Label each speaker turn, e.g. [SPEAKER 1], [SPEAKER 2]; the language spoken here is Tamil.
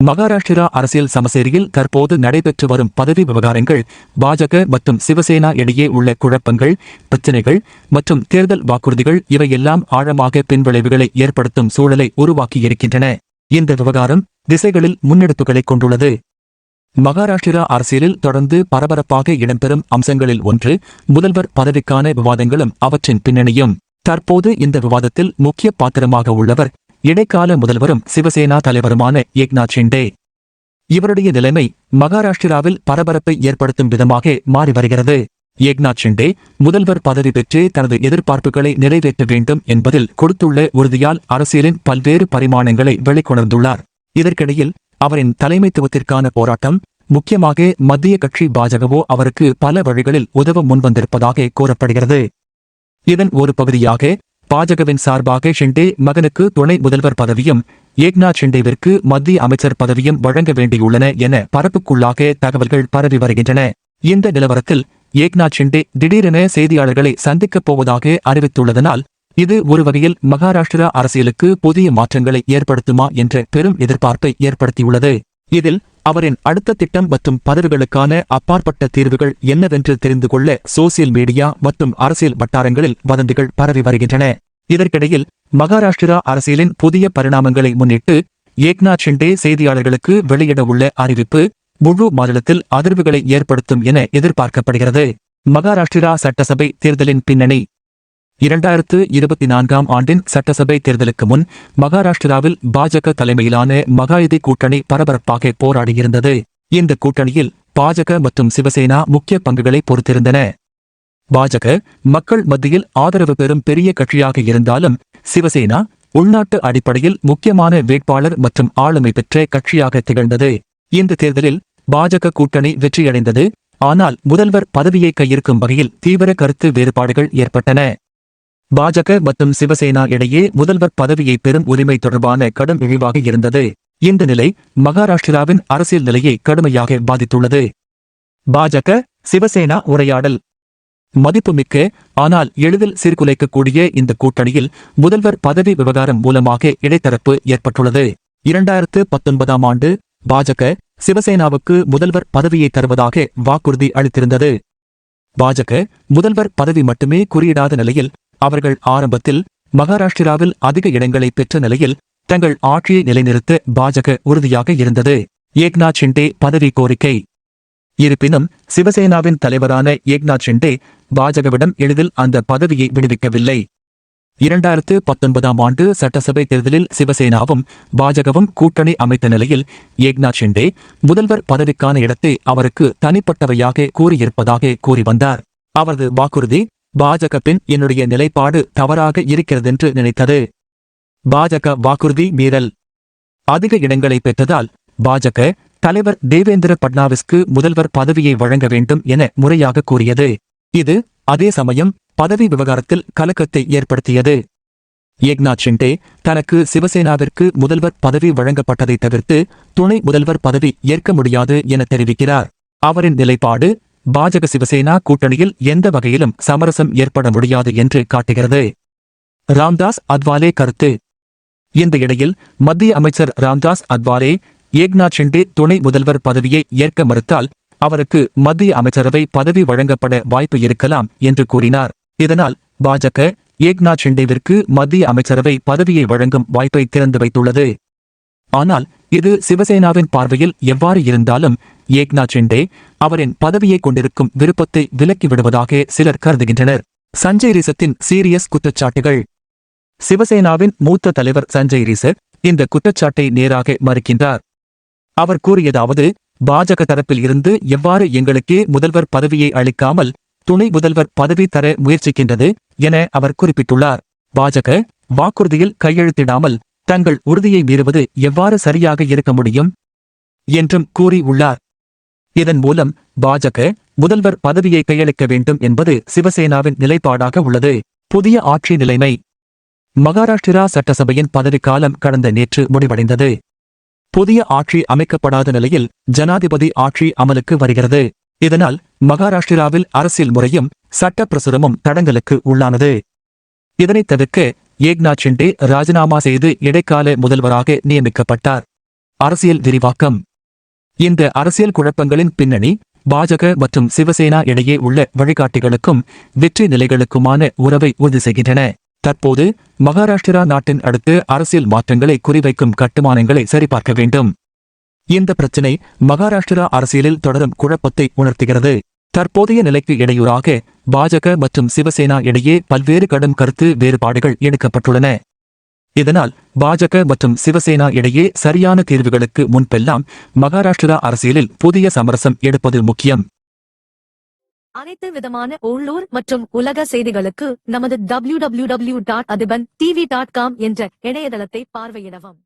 [SPEAKER 1] மகாராஷ்டிரா அரசியல் சமசேரியில் தற்போது நடைபெற்று வரும் பதவி விவகாரங்கள் பாஜக மற்றும் சிவசேனா இடையே உள்ள குழப்பங்கள் பிரச்சினைகள் மற்றும் தேர்தல் வாக்குறுதிகள் இவையெல்லாம் ஆழமாக பின்விளைவுகளை ஏற்படுத்தும் சூழலை உருவாக்கியிருக்கின்றன. இந்த விவகாரம் திசைகளில் முன்னெடுப்புகளை கொண்டுள்ளது. மகாராஷ்டிரா அரசியலில் தொடர்ந்து பரபரப்பாக இடம்பெறும் அம்சங்களில் ஒன்று முதல்வர் பதவிக்கான விவாதங்களும் அவற்றின் பின்னணியும். தற்போது இந்த விவாதத்தில் முக்கிய பாத்திரமாக உள்ளவர் இடைக்கால முதல்வரும் சிவசேனா தலைவருமான ஏக்நாத் ஷிண்டே. இவருடைய நிலைமை மகாராஷ்டிராவில் பரபரப்பை ஏற்படுத்தும் விதமாக மாறி வருகிறது. ஏக்நாத் ஷிண்டே முதல்வர் பதவி பெற்று தனது எதிர்பார்ப்புகளை நிறைவேற்ற வேண்டும் என்பதில் கொடுத்துள்ள உறுதியால் அரசியலின் பல்வேறு பரிமாணங்களை வெளிக்கொணர்ந்துள்ளார். இதற்கிடையில் அவரின் தலைமைத்துவத்திற்கான போராட்டம் முக்கியமாக மத்திய கட்சி பாஜகவோ அவருக்கு பல வழிகளில் உதவ முன்வந்திருப்பதாக கூறப்படுகிறது. இதன் ஒரு பகுதியாக பாஜகவின் சார்பாக ஷிண்டே மகனுக்கு துணை முதல்வர் பதவியும் ஏக்நாத் ஷிண்டேவிற்கு மத்திய அமைச்சர் பதவியும் வழங்க வேண்டியுள்ளன என பரப்புக்குள்ளாக தகவல்கள் பரவி வருகின்றன. இந்த நிலவரத்தில் ஏக்நாத் ஷிண்டே திடீரென செய்தியாளர்களை சந்திக்கப் போவதாக அறிவித்துள்ளதனால் இது ஒரு வகையில் மகாராஷ்டிரா அரசியலுக்கு புதிய மாற்றங்களை ஏற்படுத்துமா என்ற பெரும் எதிர்பார்ப்பை ஏற்படுத்தியுள்ளது. இதில் அவரின் அடுத்த திட்டம் மற்றும் பதவிகளுக்கான அப்பாற்பட்ட தீர்வுகள் என்னவென்று தெரிந்து கொள்ள சோசியல் மீடியா மற்றும் அரசியல் வட்டாரங்களில் வதந்திகள் பரவி வருகின்றன. இதற்கிடையில் மகாராஷ்டிரா அரசியலின் புதிய பரிணாமங்களை முன்னிட்டு ஏக்நாத் ஷிண்டே செய்தியாளர்களுக்கு வெளியிட உள்ள அறிவிப்பு முழு மாநிலத்தில் அதிர்வுகளை ஏற்படுத்தும் என எதிர்பார்க்கப்படுகிறது. மகாராஷ்டிரா சட்டசபை தேர்தலின் பின்னணி இரண்டாயிரத்து இருபத்தி நான்காம் ஆண்டின் சட்டசபை தேர்தலுக்கு முன் மகாராஷ்டிராவில் பாஜக தலைமையிலான மகாயுதி கூட்டணி பரபரப்பாக போராடியிருந்தது. இந்த கூட்டணியில் பாஜக மற்றும் சிவசேனா முக்கிய பங்குகளை பொறுத்திருந்தன. பாஜக மக்கள் மத்தியில் ஆதரவு பெறும் பெரிய கட்சியாக இருந்தாலும் சிவசேனா உள்நாட்டு அடிப்படையில் முக்கியமான வேட்பாளர் மற்றும் ஆளுமை பெற்ற கட்சியாக திகழ்ந்தது. இந்த தேர்தலில் பாஜக கூட்டணி வெற்றியடைந்தது. ஆனால் முதல்வர் பதவியை கையிருக்கும் வகையில் தீவிர கருத்து வேறுபாடுகள் ஏற்பட்டன. பாஜக மற்றும் சிவசேனா இடையே முதல்வர் பதவியை பெறும் உரிமை தொடர்பான கடும் இழிவாக இருந்தது. இந்த நிலை மகாராஷ்டிராவின் அரசியல் நிலையை கடுமையாக பாதித்துள்ளது. பாஜக சிவசேனா உரையாடல். மதிப்புமிக்க ஆனால் எளிதில் சீர்குலைக்கக்கூடிய இந்த கூட்டணியில் முதல்வர் பதவி விவகாரம் மூலமாக இடைத்தரப்பு ஏற்பட்டுள்ளது. இரண்டாயிரத்து பத்தொன்பதாம் ஆண்டு பாஜக சிவசேனாவுக்கு முதல்வர் பதவியை தருவதாக வாக்குறுதி அளித்திருந்தது. பாஜக முதல்வர் பதவி மட்டுமே குறியிடாத நிலையில் அவர்கள் ஆரம்பத்தில் மகாராஷ்டிராவில் அதிக இடங்களை பெற்ற நிலையில் தங்கள் ஆட்சியை நிலைநிறுத்த பாஜக உறுதியாக இருந்தது. ஏக்நாத் ஷிண்டே பதவி கோரிக்கை. இருப்பினும் சிவசேனாவின் தலைவரான ஏக்நாத் ஷிண்டே பாஜகவிடம் எளிதில் அந்த பதவியை விடுவிக்கவில்லை. இரண்டாயிரத்து பத்தொன்பதாம் ஆண்டு சட்டசபை தேர்தலில் சிவசேனாவும் பாஜகவும் கூட்டணி அமைத்த நிலையில் ஏக்நாத் ஷிண்டே முதல்வர் பதவிக்கான இடத்தை அவருக்கு தனிப்பட்டவையாக கூறியிருப்பதாக கூறி வந்தார் அவரது வாக்குறுதி பாஜக பின் என்னுடைய நிலைப்பாடு தவறாக இருக்கிறதென்று நினைத்தது. பாஜக வாக்குறுதி மீறல். அதிக இடங்களை பெற்றதால் பாஜக தலைவர் தேவேந்திர பட்னாவிஸ்க்கு முதல்வர் பதவியை வழங்க வேண்டும் என முறையாக கூறியது. இது அதே சமயம் பதவி விவகாரத்தில் கலக்கத்தை ஏற்படுத்தியது. ஏக்நாத் ஷிண்டே தனக்கு சிவசேனாவிற்கு முதல்வர் பதவி வழங்கப்பட்டதை தவிர்த்து துணை முதல்வர் பதவி ஏற்க முடியாது என தெரிவிக்கிறார். அவரின் நிலைப்பாடு பாஜக சிவசேனா கூட்டணியில் எந்த வகையிலும் சமரசம் ஏற்பட முடியாது என்று காட்டுகிறது. ராம்தாஸ் அத்வாலே கருத்து. இந்த இடையில் மத்திய அமைச்சர் ராம்தாஸ் அத்வாலே ஏக்நாத் ஷிண்டே துணை முதல்வர் பதவியை ஏற்க மறுத்தால் அவருக்கு மத்திய அமைச்சரவை பதவி வழங்கப்பட வாய்ப்பு இருக்கலாம் என்று கூறினார். இதனால் பாஜக ஏக்நாத் ஷிண்டேவிற்கு மத்திய அமைச்சரவை பதவியை வழங்கும் வாய்ப்பை திறந்து வைத்துள்ளது. ஆனால் இது சிவசேனாவின் பார்வையில் எவ்வாறு இருந்தாலும் ஏக்நாத் ஷிண்டே அவரின் பதவியை கொண்டிருக்கும் விருப்பத்தை விலக்கி விடுவதாக சிலர் கருதுகின்றனர். சஞ்சய் ரிசத்தின் சீரியஸ் குற்றச்சாட்டுகள். சிவசேனாவின் மூத்த தலைவர் சஞ்சய் ரிசத் இந்த குற்றச்சாட்டை நேராக மறுக்கின்றார். அவர் கூறியதாவது பாஜக தரப்பில் இருந்து எவ்வாறு எங்களுக்கே முதல்வர் பதவியை அளிக்காமல் துணை முதல்வர் பதவி தர முயற்சிக்கின்றது என அவர் குறிப்பிட்டுள்ளார். பாஜக வாக்குறுதியில் கையெழுத்திடாமல் தங்கள் உறுதியை மீறுவது எவ்வாறு சரியாக இருக்க முடியும்? என்றும் கூறி உள்ளார் இதன் மூலம் பாஜக முதல்வர் பதவியை கையளிக்க வேண்டும் என்பது சிவசேனாவின் நிலைப்பாடாக உள்ளது. புதிய ஆட்சி நிலைமை. மகாராஷ்டிரா சட்டசபையின் பதவிக்காலம் கடந்த நேற்று முடிவடைந்தது. புதிய ஆட்சி அமைக்கப்படாத நிலையில் ஜனாதிபதி ஆட்சி அமலுக்கு வருகிறது. இதனால் மகாராஷ்டிராவில் அரசியல் முறையும் சட்ட பிரசுரமும் தடங்கலுக்கு உள்ளானது. இதனைத் தவிர்க்க ஏக்நாத் ஷிண்டே ராஜினாமா செய்து இடைக்கால முதல்வராக நியமிக்கப்பட்டார். அரசியல் விரிவாக்கம். இந்த அரசியல் குழப்பங்களின் பின்னணி பாஜக மற்றும் சிவசேனா இடையே உள்ள வழிகாட்டிகளுக்கும் வெற்றி நிலைகளுக்குமான உறவை உறுதி செய்கின்றன. தற்போது மகாராஷ்டிரா நாட்டின் அடுத்து அரசியல் மாற்றங்களை குறிவைக்கும் கட்டுமானங்களை சரிபார்க்க வேண்டும். இந்த பிரச்சினை மகாராஷ்டிரா அரசியலில் தொடரும் குழப்பத்தை உணர்த்துகிறது. தற்போதைய நிலைக்கு இடையூறாக பாஜக மற்றும் சிவசேனா இடையே பல்வேறு கடும் கருத்து வேறுபாடுகள் எடுக்கப்பட்டுள்ளன. இதனால் பாஜக மற்றும் சிவசேனா இடையே சரியான தீர்வுகளுக்கு முன்பெல்லாம் மகாராஷ்டிரா அரசியலில் புதிய சமரசம் எடுப்பது முக்கியம்.
[SPEAKER 2] அனைத்து விதமான உள்ளூர் மற்றும் உலக செய்திகளுக்கு நமது W W dot Athiban TV dot com என்ற இணையதளத்தை பார்வையிடவும்.